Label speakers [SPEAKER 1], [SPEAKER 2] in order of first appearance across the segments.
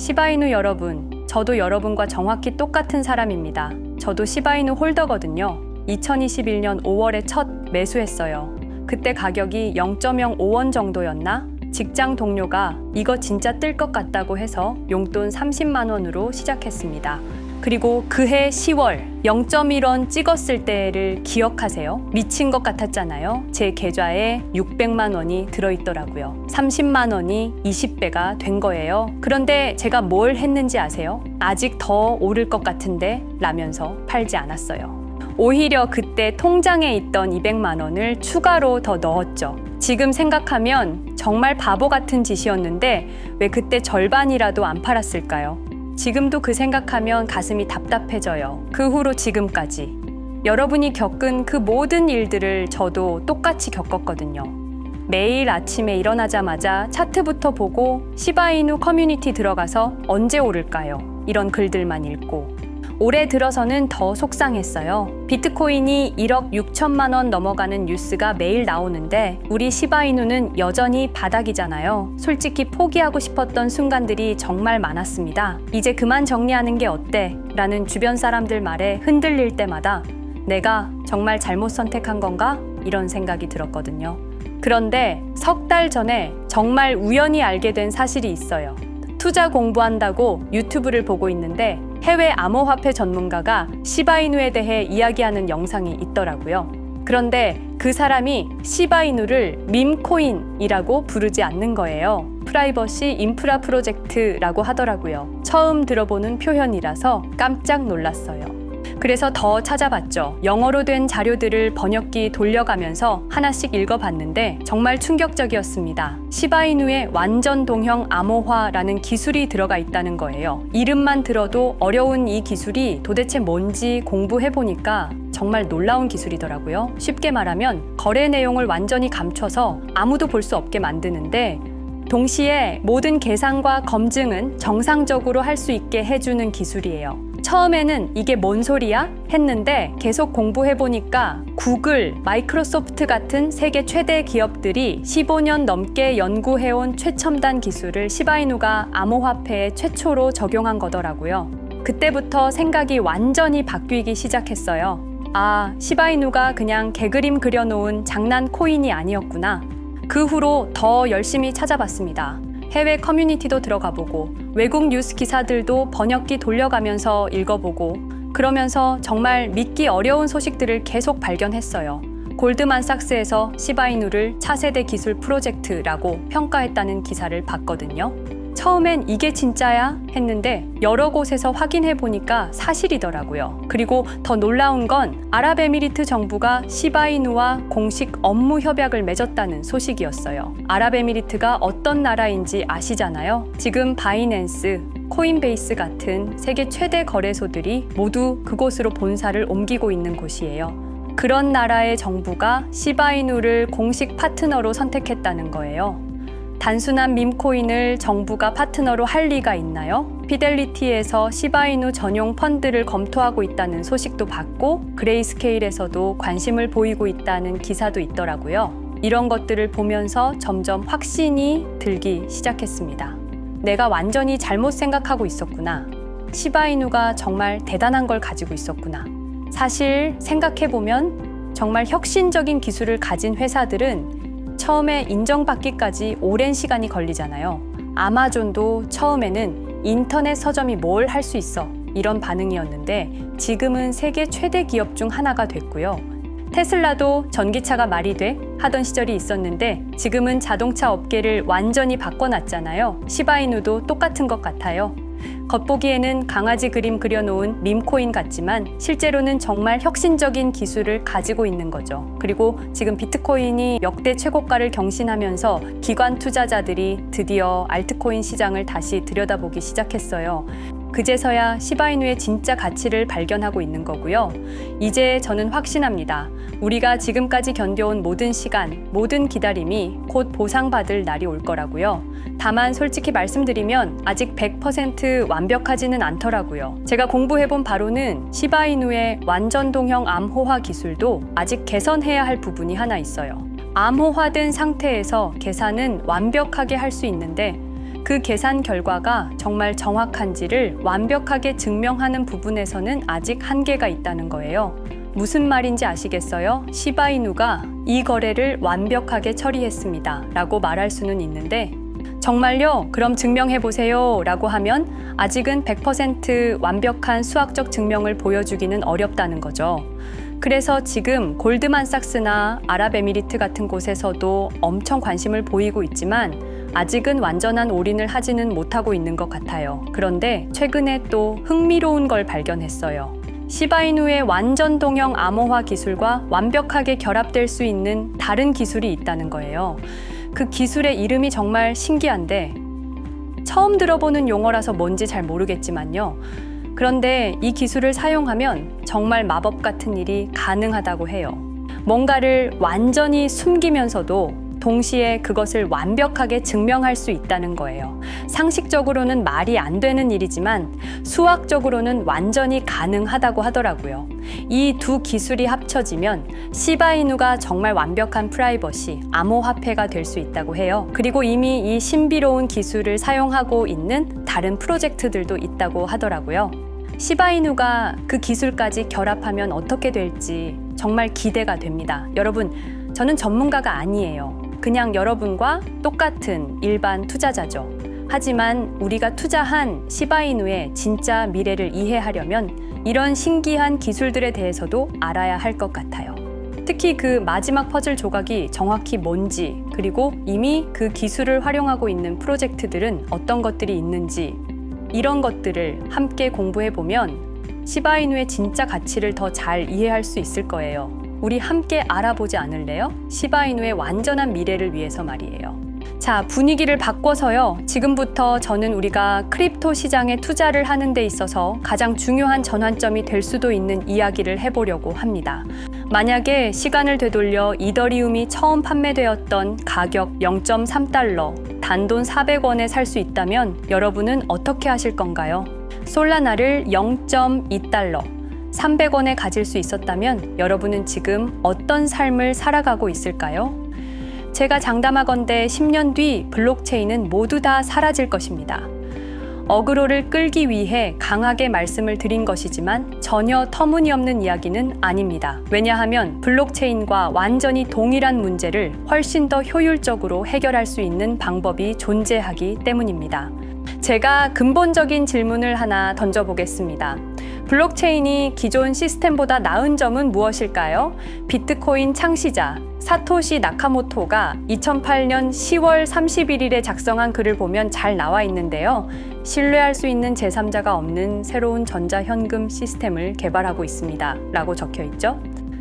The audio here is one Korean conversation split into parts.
[SPEAKER 1] 시바이누 여러분, 저도 여러분과 정확히 똑같은 사람입니다. 저도 시바이누 홀더거든요. 2021년 5월에 첫 매수했어요. 그때 가격이 0.05원 정도였나? 직장 동료가 이거 진짜 뜰 것 같다고 해서 용돈 30만 원으로 시작했습니다. 그리고 그해 10월 0.1원 찍었을 때를 기억하세요? 미친 것 같았잖아요. 제 계좌에 600만 원이 들어있더라고요. 30만 원이 20배가 된 거예요. 그런데 제가 뭘 했는지 아세요? 아직 더 오를 것 같은데 라면서 팔지 않았어요. 오히려 그때 통장에 있던 200만 원을 추가로 더 넣었죠. 지금 생각하면 정말 바보 같은 짓이었는데 왜 그때 절반이라도 안 팔았을까요? 지금도 그 생각하면 가슴이 답답해져요. 그 후로 지금까지. 여러분이 겪은 그 모든 일들을 저도 똑같이 겪었거든요. 매일 아침에 일어나자마자 차트부터 보고 시바이누 커뮤니티 들어가서 언제 오를까요? 이런 글들만 읽고 올해 들어서는 더 속상했어요. 비트코인이 1억 6천만 원 넘어가는 뉴스가 매일 나오는데 우리 시바이누는 여전히 바닥이잖아요. 솔직히 포기하고 싶었던 순간들이 정말 많았습니다. 이제 그만 정리하는 게 어때? 라는 주변 사람들 말에 흔들릴 때마다 내가 정말 잘못 선택한 건가? 이런 생각이 들었거든요. 그런데 석 달 전에 정말 우연히 알게 된 사실이 있어요. 투자 공부한다고 유튜브를 보고 있는데 해외 암호화폐 전문가가 시바이누에 대해 이야기하는 영상이 있더라고요. 그런데 그 사람이 시바이누를 밈코인이라고 부르지 않는 거예요. 프라이버시 인프라 프로젝트라고 하더라고요. 처음 들어보는 표현이라서 깜짝 놀랐어요. 그래서 더 찾아봤죠. 영어로 된 자료들을 번역기 돌려가면서 하나씩 읽어봤는데 정말 충격적이었습니다. 시바이누의 완전 동형 암호화라는 기술이 들어가 있다는 거예요. 이름만 들어도 어려운 이 기술이 도대체 뭔지 공부해보니까 정말 놀라운 기술이더라고요. 쉽게 말하면 거래 내용을 완전히 감춰서 아무도 볼 수 없게 만드는데 동시에 모든 계산과 검증은 정상적으로 할 수 있게 해주는 기술이에요. 처음에는 이게 뭔 소리야? 했는데 계속 공부해보니까 구글, 마이크로소프트 같은 세계 최대 기업들이 15년 넘게 연구해온 최첨단 기술을 시바이누가 암호화폐에 최초로 적용한 거더라고요. 그때부터 생각이 완전히 바뀌기 시작했어요. 아, 시바이누가 그냥 개그림 그려놓은 장난 코인이 아니었구나. 그 후로 더 열심히 찾아봤습니다. 해외 커뮤니티도 들어가 보고 외국 뉴스 기사들도 번역기 돌려가면서 읽어보고 그러면서 정말 믿기 어려운 소식들을 계속 발견했어요. 골드만삭스에서 시바이누를 차세대 기술 프로젝트라고 평가했다는 기사를 봤거든요. 처음엔 이게 진짜야 했는데 여러 곳에서 확인해 보니까 사실이더라고요. 그리고 더 놀라운 건 아랍에미리트 정부가 시바이누와 공식 업무 협약을 맺었다는 소식이었어요. 아랍에미리트가 어떤 나라인지 아시잖아요. 지금 바이낸스, 코인베이스 같은 세계 최대 거래소들이 모두 그곳으로 본사를 옮기고 있는 곳이에요. 그런 나라의 정부가 시바이누를 공식 파트너로 선택했다는 거예요. 단순한 밈코인을 정부가 파트너로 할 리가 있나요? 피델리티에서 시바이누 전용 펀드를 검토하고 있다는 소식도 받고 그레이스케일에서도 관심을 보이고 있다는 기사도 있더라고요. 이런 것들을 보면서 점점 확신이 들기 시작했습니다. 내가 완전히 잘못 생각하고 있었구나. 시바이누가 정말 대단한 걸 가지고 있었구나. 사실 생각해보면 정말 혁신적인 기술을 가진 회사들은 처음에 인정받기까지 오랜 시간이 걸리잖아요. 아마존도 처음에는 인터넷 서점이 뭘 할 수 있어 이런 반응이었는데 지금은 세계 최대 기업 중 하나가 됐고요. 테슬라도 전기차가 말이 돼 하던 시절이 있었는데 지금은 자동차 업계를 완전히 바꿔놨잖아요. 시바이누도 똑같은 것 같아요. 겉보기에는 강아지 그림 그려놓은 밈코인 같지만 실제로는 정말 혁신적인 기술을 가지고 있는 거죠. 그리고 지금 비트코인이 역대 최고가를 경신하면서 기관 투자자들이 드디어 알트코인 시장을 다시 들여다보기 시작했어요. 그제서야 시바이누의 진짜 가치를 발견하고 있는 거고요. 이제 저는 확신합니다. 우리가 지금까지 견뎌온 모든 시간, 모든 기다림이 곧 보상받을 날이 올 거라고요. 다만 솔직히 말씀드리면 아직 100% 완벽하지는 않더라고요. 제가 공부해본 바로는 시바이누의 완전 동형 암호화 기술도 아직 개선해야 할 부분이 하나 있어요. 암호화된 상태에서 계산은 완벽하게 할 수 있는데 그 계산 결과가 정말 정확한지를 완벽하게 증명하는 부분에서는 아직 한계가 있다는 거예요. 무슨 말인지 아시겠어요? 시바이누가 이 거래를 완벽하게 처리했습니다. 라고 말할 수는 있는데, 정말요? 그럼 증명해 보세요. 라고 하면 아직은 100% 완벽한 수학적 증명을 보여주기는 어렵다는 거죠. 그래서 지금 골드만삭스나 아랍에미리트 같은 곳에서도 엄청 관심을 보이고 있지만 아직은 완전한 올인을 하지는 못하고 있는 것 같아요. 그런데 최근에 또 흥미로운 걸 발견했어요. 시바이누의 완전 동형 암호화 기술과 완벽하게 결합될 수 있는 다른 기술이 있다는 거예요. 그 기술의 이름이 정말 신기한데 처음 들어보는 용어라서 뭔지 잘 모르겠지만요. 그런데 이 기술을 사용하면 정말 마법 같은 일이 가능하다고 해요. 뭔가를 완전히 숨기면서도 동시에 그것을 완벽하게 증명할 수 있다는 거예요. 상식적으로는 말이 안 되는 일이지만 수학적으로는 완전히 가능하다고 하더라고요. 이 두 기술이 합쳐지면 시바이누가 정말 완벽한 프라이버시, 암호화폐가 될 수 있다고 해요. 그리고 이미 이 신비로운 기술을 사용하고 있는 다른 프로젝트들도 있다고 하더라고요. 시바이누가 그 기술까지 결합하면 어떻게 될지 정말 기대가 됩니다. 여러분, 저는 전문가가 아니에요. 그냥 여러분과 똑같은 일반 투자자죠. 하지만 우리가 투자한 시바이누의 진짜 미래를 이해하려면 이런 신기한 기술들에 대해서도 알아야 할 것 같아요. 특히 그 마지막 퍼즐 조각이 정확히 뭔지, 그리고 이미 그 기술을 활용하고 있는 프로젝트들은 어떤 것들이 있는지, 이런 것들을 함께 공부해 보면 시바이누의 진짜 가치를 더 잘 이해할 수 있을 거예요. 우리 함께 알아보지 않을래요? 시바이누의 완전한 미래를 위해서 말이에요. 자, 분위기를 바꿔서요. 지금부터 저는 우리가 크립토 시장에 투자를 하는 데 있어서 가장 중요한 전환점이 될 수도 있는 이야기를 해보려고 합니다. 만약에 시간을 되돌려 이더리움이 처음 판매되었던 가격 0.3달러, 단돈 400원에 살 수 있다면 여러분은 어떻게 하실 건가요? 솔라나를 0.2달러, 300원에 가질 수 있었다면 여러분은 지금 어떤 삶을 살아가고 있을까요? 제가 장담하건대 10년 뒤 블록체인은 모두 다 사라질 것입니다. 어그로를 끌기 위해 강하게 말씀을 드린 것이지만 전혀 터무니없는 이야기는 아닙니다. 왜냐하면 블록체인과 완전히 동일한 문제를 훨씬 더 효율적으로 해결할 수 있는 방법이 존재하기 때문입니다. 제가 근본적인 질문을 하나 던져보겠습니다. 블록체인이 기존 시스템보다 나은 점은 무엇일까요? 비트코인 창시자 사토시 나카모토가 2008년 10월 31일에 작성한 글을 보면 잘 나와 있는데요. 신뢰할 수 있는 제3자가 없는 새로운 전자현금 시스템을 개발하고 있습니다. 라고 적혀 있죠.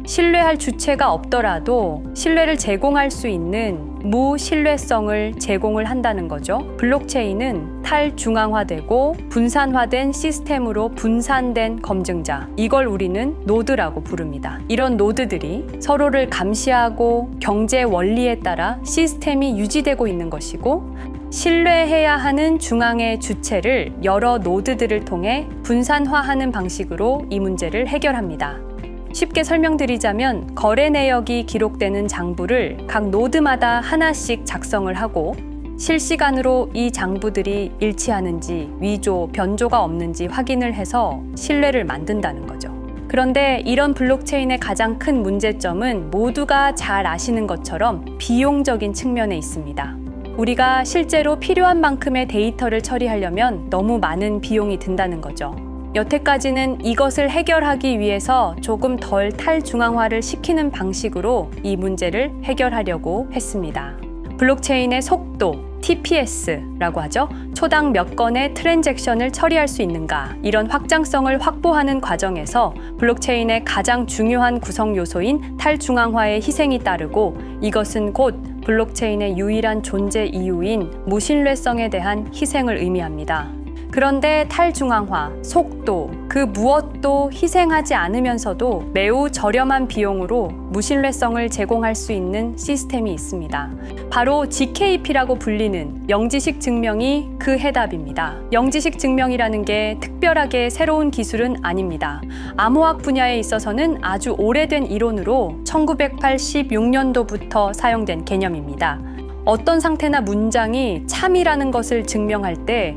[SPEAKER 1] 신뢰할 주체가 없더라도 신뢰를 제공할 수 있는 무신뢰성을 제공을 한다는 거죠. 블록체인은 탈중앙화되고 분산화된 시스템으로 분산된 검증자. 이걸 우리는 노드라고 부릅니다. 이런 노드들이 서로를 감시하고 경제 원리에 따라 시스템이 유지되고 있는 것이고 신뢰해야 하는 중앙의 주체를 여러 노드들을 통해 분산화하는 방식으로 이 문제를 해결합니다. 쉽게 설명드리자면 거래 내역이 기록되는 장부를 각 노드마다 하나씩 작성을 하고 실시간으로 이 장부들이 일치하는지 위조, 변조가 없는지 확인을 해서 신뢰를 만든다는 거죠. 그런데 이런 블록체인의 가장 큰 문제점은 모두가 잘 아시는 것처럼 비용적인 측면에 있습니다. 우리가 실제로 필요한 만큼의 데이터를 처리하려면 너무 많은 비용이 든다는 거죠. 여태까지는 이것을 해결하기 위해서 조금 덜 탈중앙화를 시키는 방식으로 이 문제를 해결하려고 했습니다. 블록체인의 속도, TPS라고 하죠. 초당 몇 건의 트랜잭션을 처리할 수 있는가 이런 확장성을 확보하는 과정에서 블록체인의 가장 중요한 구성 요소인 탈중앙화의 희생이 따르고 이것은 곧 블록체인의 유일한 존재 이유인 무신뢰성에 대한 희생을 의미합니다. 그런데 탈중앙화, 속도, 그 무엇도 희생하지 않으면서도 매우 저렴한 비용으로 무신뢰성을 제공할 수 있는 시스템이 있습니다. 바로 GKP라고 불리는 영지식 증명이 그 해답입니다. 영지식 증명이라는 게 특별하게 새로운 기술은 아닙니다. 암호학 분야에 있어서는 아주 오래된 이론으로 1986년도부터 사용된 개념입니다. 어떤 상태나 문장이 참이라는 것을 증명할 때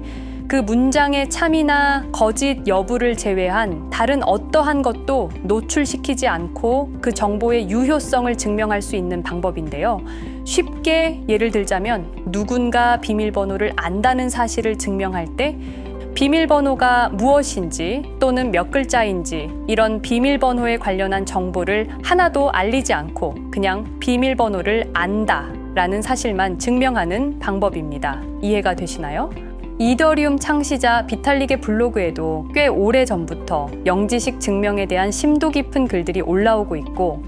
[SPEAKER 1] 그 문장의 참이나 거짓 여부를 제외한 다른 어떠한 것도 노출시키지 않고 그 정보의 유효성을 증명할 수 있는 방법인데요. 쉽게 예를 들자면 누군가 비밀번호를 안다는 사실을 증명할 때 비밀번호가 무엇인지 또는 몇 글자인지 이런 비밀번호에 관련한 정보를 하나도 알리지 않고 그냥 비밀번호를 안다 라는 사실만 증명하는 방법입니다. 이해가 되시나요? 이더리움 창시자 비탈릭의 블로그에도 꽤 오래 전부터 영지식 증명에 대한 심도 깊은 글들이 올라오고 있고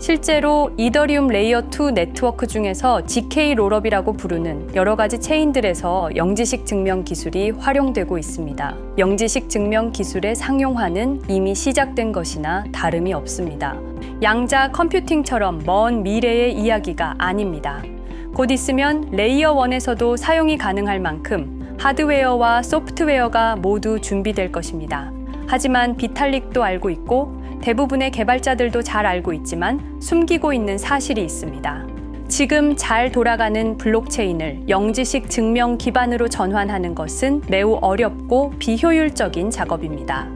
[SPEAKER 1] 실제로 이더리움 레이어 2 네트워크 중에서 GK 롤업이라고 부르는 여러 가지 체인들에서 영지식 증명 기술이 활용되고 있습니다. 영지식 증명 기술의 상용화는 이미 시작된 것이나 다름이 없습니다. 양자 컴퓨팅처럼 먼 미래의 이야기가 아닙니다. 곧 있으면 레이어 1에서도 사용이 가능할 만큼 하드웨어와 소프트웨어가 모두 준비될 것입니다. 하지만 비탈릭도 알고 있고 대부분의 개발자들도 잘 알고 있지만 숨기고 있는 사실이 있습니다. 지금 잘 돌아가는 블록체인을 영지식 증명 기반으로 전환하는 것은 매우 어렵고 비효율적인 작업입니다.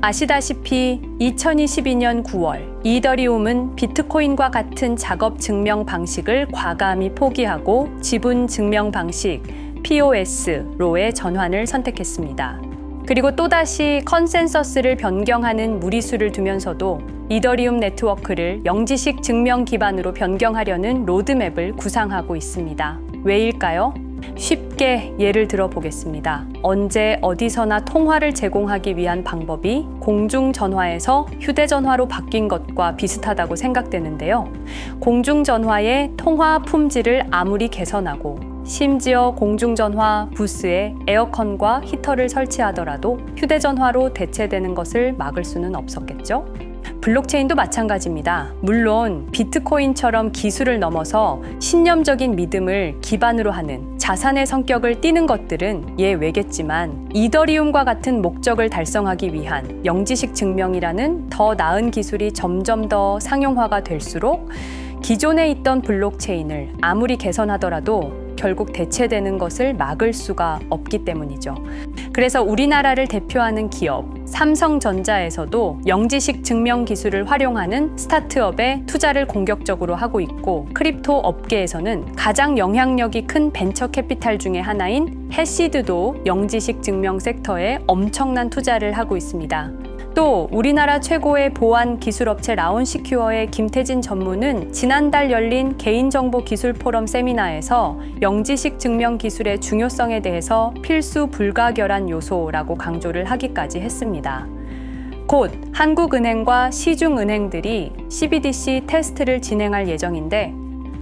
[SPEAKER 1] 아시다시피 2022년 9월 이더리움은 비트코인과 같은 작업 증명 방식을 과감히 포기하고 지분 증명 방식 POS로의 전환을 선택했습니다. 그리고 또다시 컨센서스를 변경하는 무리수를 두면서도 이더리움 네트워크를 영지식 증명 기반으로 변경하려는 로드맵을 구상하고 있습니다. 왜일까요? 쉽게 예를 들어 보겠습니다. 언제 어디서나 통화를 제공하기 위한 방법이 공중전화에서 휴대전화로 바뀐 것과 비슷하다고 생각되는데요. 공중전화의 통화 품질을 아무리 개선하고 심지어 공중전화 부스에 에어컨과 히터를 설치하더라도 휴대전화로 대체되는 것을 막을 수는 없었겠죠? 블록체인도 마찬가지입니다. 물론 비트코인처럼 기술을 넘어서 신념적인 믿음을 기반으로 하는 자산의 성격을 띠는 것들은 예외겠지만 이더리움과 같은 목적을 달성하기 위한 영지식 증명이라는 더 나은 기술이 점점 더 상용화가 될수록 기존에 있던 블록체인을 아무리 개선하더라도 결국 대체되는 것을 막을 수가 없기 때문이죠. 그래서 우리나라를 대표하는 기업 삼성전자에서도 영지식 증명 기술을 활용하는 스타트업에 투자를 공격적으로 하고 있고 크립토 업계에서는 가장 영향력이 큰 벤처 캐피탈 중의 하나인 해시드도 영지식 증명 섹터에 엄청난 투자를 하고 있습니다. 또 우리나라 최고의 보안 기술 업체 라운시큐어의 김태진 전무는 지난달 열린 개인정보 기술 포럼 세미나에서 영지식 증명 기술의 중요성에 대해서 필수 불가결한 요소라고 강조를 하기까지 했습니다. 곧 한국은행과 시중은행들이 CBDC 테스트를 진행할 예정인데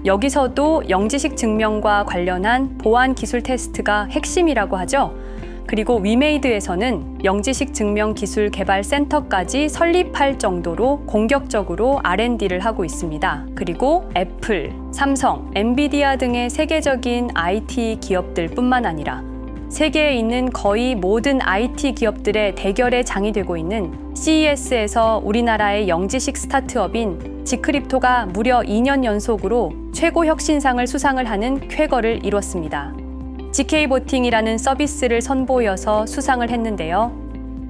[SPEAKER 1] 여기서도 영지식 증명과 관련한 보안 기술 테스트가 핵심이라고 하죠. 그리고 위메이드에서는 영지식 증명 기술 개발 센터까지 설립할 정도로 공격적으로 R&D를 하고 있습니다. 그리고 애플, 삼성, 엔비디아 등의 세계적인 IT 기업들뿐만 아니라 세계에 있는 거의 모든 IT 기업들의 대결의 장이 되고 있는 CES에서 우리나라의 영지식 스타트업인 지크립토가 무려 2년 연속으로 최고 혁신상을 수상을 하는 쾌거를 이뤘습니다. GK 보팅이라는 서비스를 선보여서 수상을 했는데요.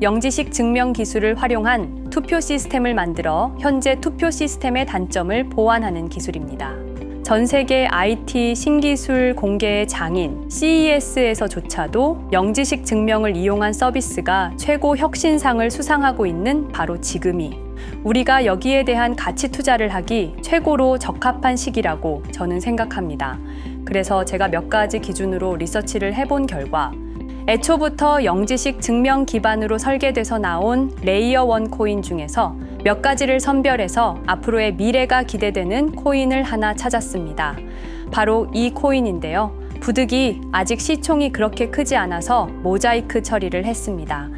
[SPEAKER 1] 영지식 증명 기술을 활용한 투표 시스템을 만들어 현재 투표 시스템의 단점을 보완하는 기술입니다. 전 세계 IT 신기술 공개의 장인 CES에서조차도 영지식 증명을 이용한 서비스가 최고 혁신상을 수상하고 있는 바로 지금이 우리가 여기에 대한 가치 투자를 하기 최고로 적합한 시기라고 저는 생각합니다. 그래서 제가 몇 가지 기준으로 리서치를 해본 결과 애초부터 영지식 증명 기반으로 설계돼서 나온 레이어 원 코인 중에서 몇 가지를 선별해서 앞으로의 미래가 기대되는 코인을 하나 찾았습니다. 바로 이 코인인데요. 부득이 아직 시총이 그렇게 크지 않아서 모자이크 처리를 했습니다.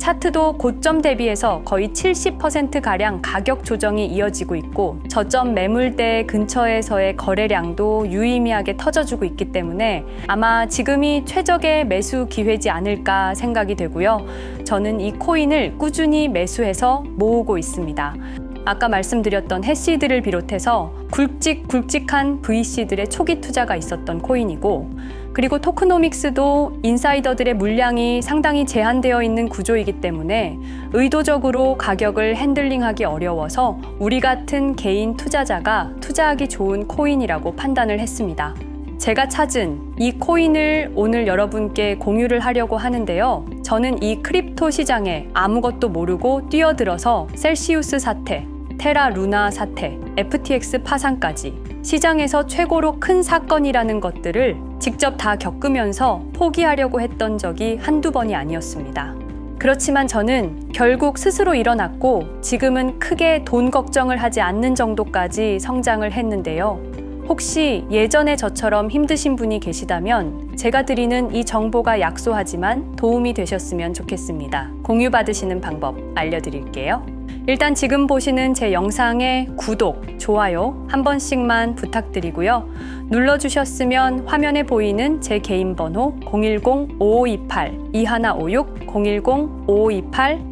[SPEAKER 1] 차트도 고점 대비해서 거의 70%가량 가격 조정이 이어지고 있고 저점 매물대 근처에서의 거래량도 유의미하게 터져주고 있기 때문에 아마 지금이 최적의 매수 기회지 않을까 생각이 되고요. 저는 이 코인을 꾸준히 매수해서 모으고 있습니다. 아까 말씀드렸던 해시드를 비롯해서 굵직 굵직한 VC들의 초기 투자가 있었던 코인이고 그리고 토크노믹스도 인사이더들의 물량이 상당히 제한되어 있는 구조이기 때문에 의도적으로 가격을 핸들링하기 어려워서 우리 같은 개인 투자자가 투자하기 좋은 코인이라고 판단을 했습니다. 제가 찾은 이 코인을 오늘 여러분께 공유를 하려고 하는데요. 저는 이 크립토 시장에 아무것도 모르고 뛰어들어서 셀시우스 사태, 테라 루나 사태, FTX 파산까지 시장에서 최고로 큰 사건이라는 것들을 직접 다 겪으면서 포기하려고 했던 적이 한두 번이 아니었습니다. 그렇지만 저는 결국 스스로 일어났고 지금은 크게 돈 걱정을 하지 않는 정도까지 성장을 했는데요. 혹시 예전에 저처럼 힘드신 분이 계시다면 제가 드리는 이 정보가 약소하지만 도움이 되셨으면 좋겠습니다. 공유 받으시는 방법 알려드릴게요. 일단 지금 보시는 제 영상의 구독, 좋아요 한 번씩만 부탁드리고요. 눌러주셨으면 화면에 보이는 제 개인 번호 010-5528-2156,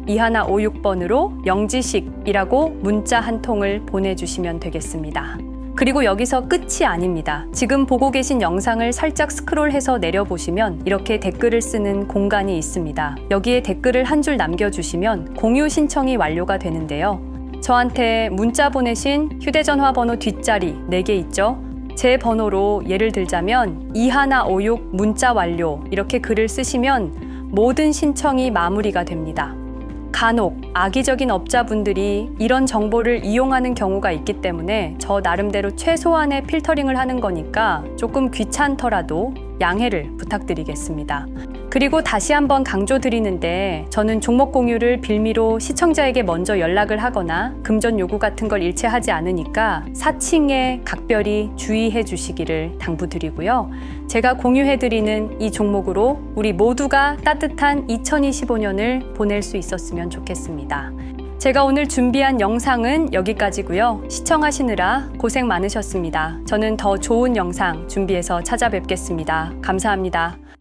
[SPEAKER 1] 010-5528-2156번으로 영지식이라고 문자 한 통을 보내주시면 되겠습니다. 그리고 여기서 끝이 아닙니다. 지금 보고 계신 영상을 살짝 스크롤해서 내려보시면 이렇게 댓글을 쓰는 공간이 있습니다. 여기에 댓글을 한 줄 남겨주시면 공유 신청이 완료가 되는데요. 저한테 문자 보내신 휴대전화 번호 뒷자리 4개 있죠? 제 번호로 예를 들자면 2156 문자 완료 이렇게 글을 쓰시면 모든 신청이 마무리가 됩니다. 간혹 악의적인 업자분들이 이런 정보를 이용하는 경우가 있기 때문에 저 나름대로 최소한의 필터링을 하는 거니까 조금 귀찮더라도 양해를 부탁드리겠습니다. 그리고 다시 한번 강조드리는데 저는 종목 공유를 빌미로 시청자에게 먼저 연락을 하거나 금전 요구 같은 걸 일체하지 않으니까 사칭에 각별히 주의해 주시기를 당부드리고요. 제가 공유해드리는 이 종목으로 우리 모두가 따뜻한 2025년을 보낼 수 있었으면 좋겠습니다. 제가 오늘 준비한 영상은 여기까지고요. 시청하시느라 고생 많으셨습니다. 저는 더 좋은 영상 준비해서 찾아뵙겠습니다. 감사합니다.